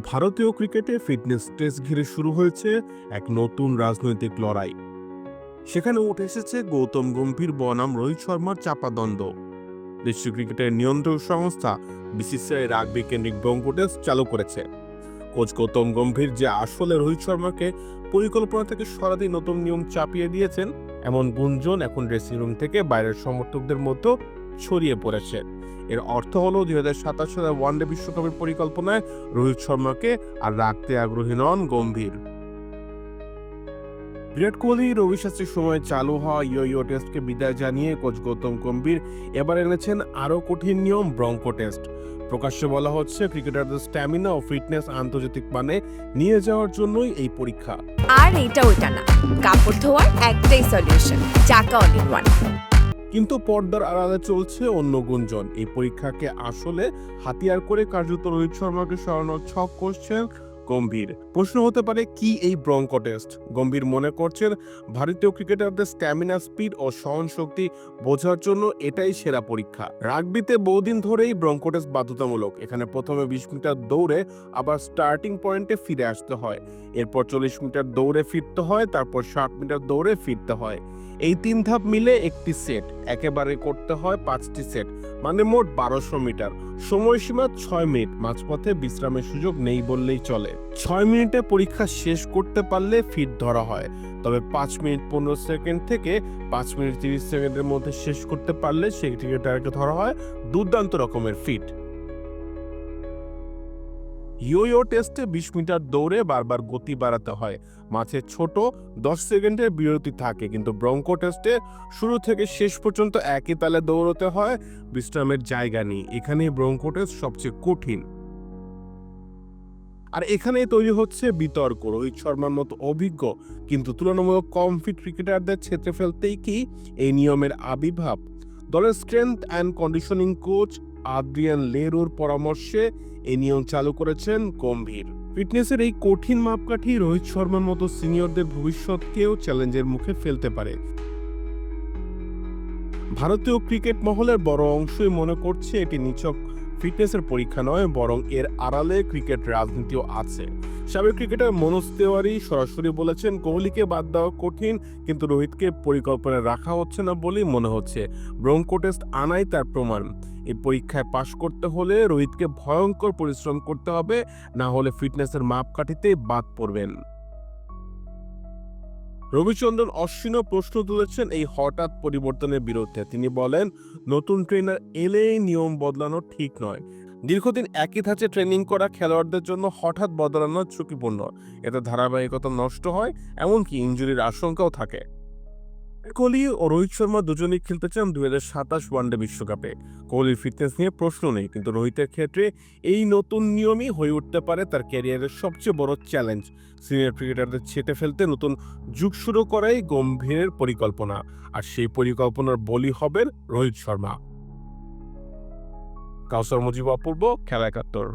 ভারতীয় ক্রিকেটে fitness test ঘিরে শুরু হয়েছে এক নতুন রাজনৈতিক লড়াই। সেখানে উঠে এসেছে গৌতম গম্ভীর, বনাম রোহিত শর্মার চাপাদণ্ড বিশ্ব ক্রিকেটের নিয়ন্ত্রক সংস্থা বিসিসিআই রাগবি কেন্দ্রিক ব্রঙ্কো টেস্ট চালু করেছে। কোচ গৌতম গম্ভীর যে আসলে রোহিত শর্মাকে পরিকল্পনা থেকে সরাতেই নতুন নিয়ম চাপিয়ে দিয়েছেন, এমন গুঞ্জন এখন ড্রেসিং রুম থেকে বাইরের সমর্থকদের মধ্যে ছড়িয়ে পড়েছে। এর অর্থ হলো দুই হাজার সাতাশ সালের ওয়ানডে বিশ্বকাপের পরিকল্পনায় রোহিত শর্মাকে আর রাখতে আগ্রহী নন গম্ভীর। বিরাট কোহলি রবি শাস্ত্রীর সময় চালু হওয়া ইয়ো ইয়ো টেস্টকে বিদায় জানিয়ে কোচ গৌতম গম্ভীর এবার এনেছেন আরও কঠিন নিয়ম, ব্রঙ্কো টেস্ট। প্রকাশ্যে বলা হচ্ছে, ক্রিকেটারদের স্ট্যামিনা ও ফিটনেস আন্তর্জাতিক মানে নিয়ে যাওয়ার জন্যই এই পরীক্ষা। আর এটা ওটা না। কাপড় ধোয়ার একটাই সলিউশন চাকা অল ইন ওয়ান কিন্তু পর্দার আড়ালে চলছে অন্য গুঞ্জন। এই পরীক্ষাকে আসলে হাতিয়ার করে কার্যত রোহিত শর্মাকে সরানোর ছক করছেন গম্ভীর। প্রশ্ন হতে পারে, কি এই ব্রঙ্কো টেস্ট? গম্ভীর মনে করছেন, ভারতীয় ক্রিকেটারদের স্ট্যামিনা স্পিড ও সহনশক্তি বোঝার জন্য এটাই সেরা পরীক্ষা। রাগবিতে বহুদিন ধরেই ব্রঙ্কো টেস্ট বাধ্যতামূলক। এখানে প্রথমে বিশ মিটার দৌড়ে আবার স্টার্টিং পয়েন্টে ফিরে আসতে হয়। এরপর চল্লিশ মিটার দৌড়ে ফিরতে হয়, তারপর ষাট মিটার দৌড়ে ফিরতে হয়। এই তিন ধাপ মিলে একটি সেট একেবারে করতে হয় পাঁচটি সেট মানে মোট বারোশো মিটার। সময়সীমা ছয় মিনিট। মাঝপথে বিশ্রামের সুযোগ নেই বললেই চলে। ছয় মিনিটে পরীক্ষা শেষ করতে পারলে ফিট ধরা হয়। তবে পাঁচ মিনিট পনেরো সেকেন্ড থেকে পাঁচ মিনিট তিরিশ সেকেন্ডের মধ্যে শেষ করতে পারলে সেই ক্রিকেটারকে ধরা হয়। দুর্দান্ত রকমের ফিট। ইয়ো টেস্টে বিশ মিটার দৌড়ে বারবার গতি বাড়াতে হয়। মাঝে ছোট দশ সেকেন্ডের বিরতি থাকে, কিন্তু ব্রঙ্কো টেস্টে শুরু থেকে শেষ পর্যন্ত একই তালে দৌড়তে হয়। বিশ্রামের জায়গা নেই, এখানেই ব্রঙ্কো টেস্ট সবচেয়ে কঠিন। আর এখানেই তৈরি হচ্ছে বিতর্ক, রোহিত শর্মার মতো অভিজ্ঞ, কিন্তু তুলনামূলক কম ফিট ক্রিকেটারদের ছেঁচে ফেলতেই কি এই নিয়মের আবির্ভাব? দলের strength and conditioning coach Adrian লেরোর পরামর্শে এই নিয়ম চালু করেছেন গম্ভীর। ফিটনেসের এই কঠিন মাপকাঠি রোহিত শর্মার মতো সিনিয়রদের ভবিষ্যৎকেও চ্যালেঞ্জের মুখে ফেলতে পারে। ভারতীয় ক্রিকেট মহলের বড় অংশই মনে করছে এটি নিছক ফিটনেসের পরীক্ষা নয়, বরং এর আড়ালে ক্রিকেট রাজনীতিও আছে। সাবেক ক্রিকেটার মনোজ তেওয়ারি সরাসরি বলেছেন, কোহলিকে বাদ দেওয়া কঠিন, কিন্তু রোহিতকে পরিকল্পনায় রাখা হচ্ছে না বলেই মনে হচ্ছে। ব্রঙ্কো টেস্ট আনাই তার প্রমাণ। এই পরীক্ষায় পাশ করতে হলে রোহিতকে ভয়ঙ্কর পরিশ্রম করতে হবে, না হলে ফিটনেসের মাপকাঠিতে বাদ পড়বেন। রবিচন্দ্রন অশ্বিনও প্রশ্ন তুলেছেন এই হঠাৎ পরিবর্তনের বিরুদ্ধে। তিনি বলেন, নতুন ট্রেনার এলেই নিয়ম বদলানো ঠিক নয়। দীর্ঘদিন একই ধাঁচে ট্রেনিং করা খেলোয়াড়দের জন্য হঠাৎ বদলানো ঝুঁকিপূর্ণ। এতে ধারাবাহিকতা নষ্ট হয়, এমনকি ইঞ্জুরির আশঙ্কাও থাকে। কোহলি ও রোহিত শর্মা দুজনেই খেলতে চান দুই হাজার সাতাশ ওয়ানডে বিশ্বকাপে। কোহলির ফিটনেস নিয়ে প্রশ্ন নেই, কিন্তু রোহিতের ক্ষেত্রে এই নতুন নিয়মই হয়ে উঠতে পারে তার ক্যারিয়ারের সবচেয়ে বড় চ্যালেঞ্জ সিনিয়র ক্রিকেটারদের ছেটে ফেলতে নতুন যুগ শুরু করাই গম্ভীরের পরিকল্পনা, আর সেই পরিকল্পনার বলি হবেন রোহিত শর্মা। কাউসার মুজিব অপূর্ব, খেলা একাত্তর।